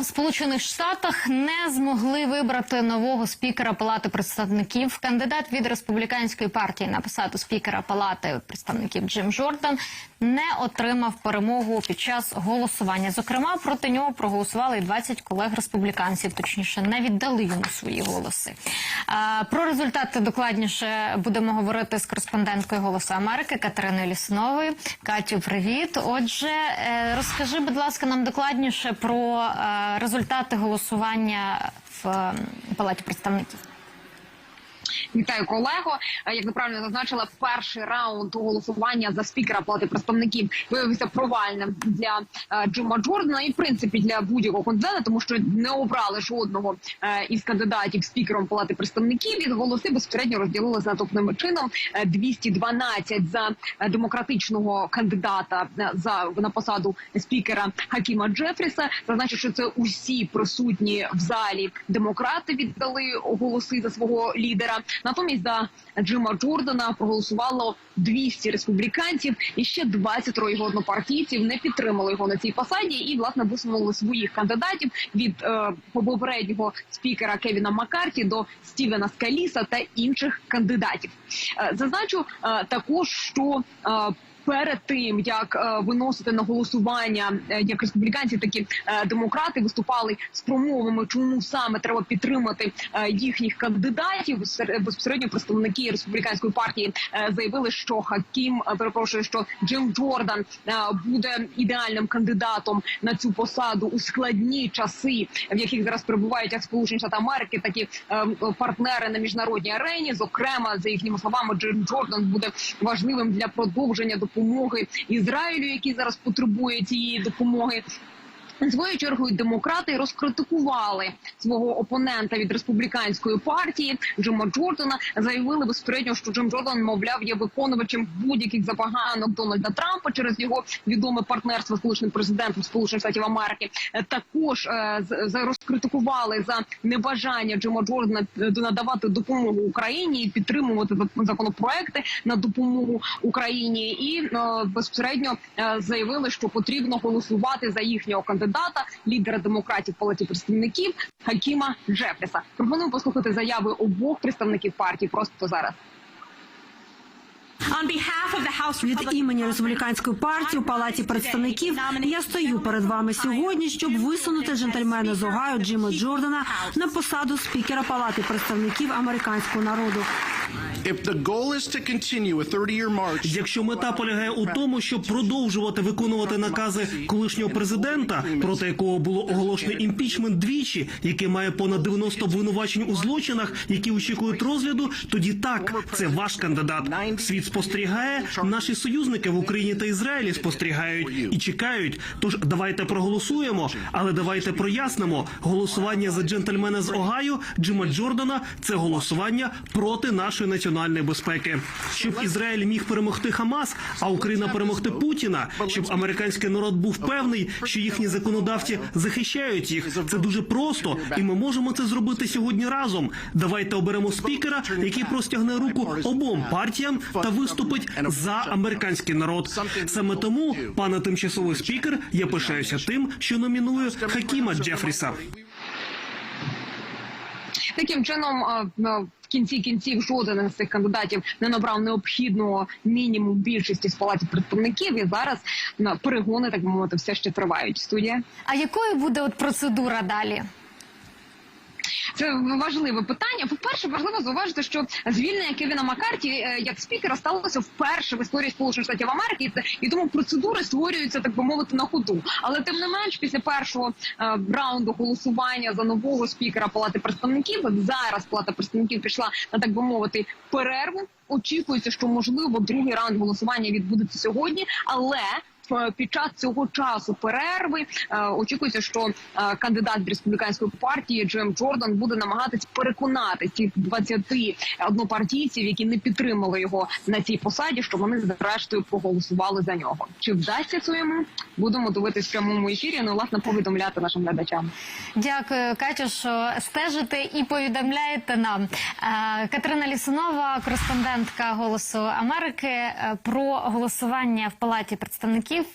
в Сполучених Штатах не змогли вибрати нового спікера Палати представників. Кандидат від республіканської партії на посаду спікера Палати представників Джим Жордан не отримав перемогу під час голосування. Зокрема, проти нього проголосували і 20 колег республіканців, точніше, не віддали йому свої голоси. Про результати докладніше будемо говорити з кореспонденткою Голосу Америки Катериною Лісновою. Катю, привіт. Отже, е, розкажи, будь ласка, нам докладніше про е, результати голосування в Палаті представників. Вітаю колего. Е, Як ви правильно зазначила, перший раунд голосування за спікера Палати представників виявився провальним для е, Джима Джордана і в принципі для будь-якого кандидата, тому що не обрали жодного е, із кандидатів спікером Палати представників. І голоси безпосередньо розділили за наступним чином: Е, 212 за е, демократичного кандидата е, за на посаду спікера Хакіма Джефріса. Зазначу, що це усі присутні в залі демократи віддали голоси за свого лідера. Натомість за Джима Джордана проголосувало 200 республіканців, і ще 20 його однопартійців не підтримали його на цій посаді і власне висунули своїх кандидатів від е, попереднього спікера Кевіна Маккарті до Стівена Скаліса та інших кандидатів. Е, зазначу е, також, що е, Перед тим як е, виносити на голосування е, як республіканці, так і е, демократи виступали з промовами, чому саме треба підтримати їхніх кандидатів. Сер- Безпосередньо представники республіканської партії заявили, що Хакім перепрошую, що Джим Джордан буде ідеальним кандидатом на цю посаду у складні часи, в яких зараз перебувають як Сполучені Штати Америки, так і партнери на міжнародній арені. Зокрема, за їхніми словами, Джим Джордан буде важливим для продовження допомоги Ізраїлю, який зараз потребує цієї допомоги. Своєю чергою демократи розкритикували свого опонента від республіканської партії Джима Джордана. Заявили безпосередньо, що Джим Джордан, мовляв, є виконувачем будь-яких забаганок Дональда Трампа через його відоме партнерство з колишнім президентом Сполучених Штатів Америки. Також е, розкритикували за небажання Джима Джордана е, надавати допомогу Україні і підтримувати законопроекти на допомогу Україні, і е, безпосередньо е, заявили, що потрібно голосувати за їхнього кандидата, лідера демократів в палаті представників Хакіма Джефріса. Пропоную послухати заяви обох представників партії просто зараз. Від імені республіканської партії у палаті представників я стою перед вами сьогодні, щоб висунути джентльмена з Огайо Джима Джордана на посаду спікера палати представників американського народу. If the goal is to continue a 30-year march, Якщо мета полягає у тому, щоб продовжувати виконувати накази колишнього президента, проти якого було оголошено імпічмент двічі, який має понад 90 обвинувачень у злочинах, які очікують розгляду, тоді так, це ваш кандидат. Світ спостерігає, наші союзники в Україні та Ізраїлі спостерігають і чекають. Тож давайте проголосуємо, але давайте прояснимо, голосування за джентльмена з Огайо Джима Джордана це голосування проти нашої національної безпеки. Щоб Ізраїль міг перемогти Хамас, а Україна перемогти Путіна, щоб американський народ був певний, що їхні законодавці захищають їх. Це дуже просто, і ми можемо це зробити сьогодні разом. Давайте оберемо спікера, який простягне руку обом партіям та виступить за американський народ. Саме тому, пане тимчасовий спікер, я пишаюся тим, що номіную Хакіма Джефріса. Таким чином, е, е, кінці кінців жоден з цих кандидатів не набрав необхідного мінімум більшості з палаті представників. І зараз на перегони, так мовити, все ще тривають. Студія. А якою буде от процедура далі? Це важливе питання. По перше, важливо зауважити, що звільнення Кевіна Маккарті е, як спікера сталося вперше в історії Сполучених Штатів Америки, і тому процедури створюються, так би мовити, на ходу. Але тим не менш, після першого е, раунду голосування за нового спікера Палати представників, зараз Палата представників пішла на так би мовити перерву. Очікується, що можливо другий раунд голосування відбудеться сьогодні, але під час цього часу перерви е, очікується, що е, кандидат республіканської партії Джим Джордан буде намагатись переконати цих 20 однопартійців, які не підтримали його на цій посаді, що вони зрештою проголосували за нього. Чи вдасться це йому? Будемо дивитись в прямому ефірі. Ну власне повідомляти нашим глядачам. Дякую, Катю, що стежите і повідомляєте нам. Е, Катерина Лісунова, кореспондентка Голосу Америки, е, про голосування в Палаті представників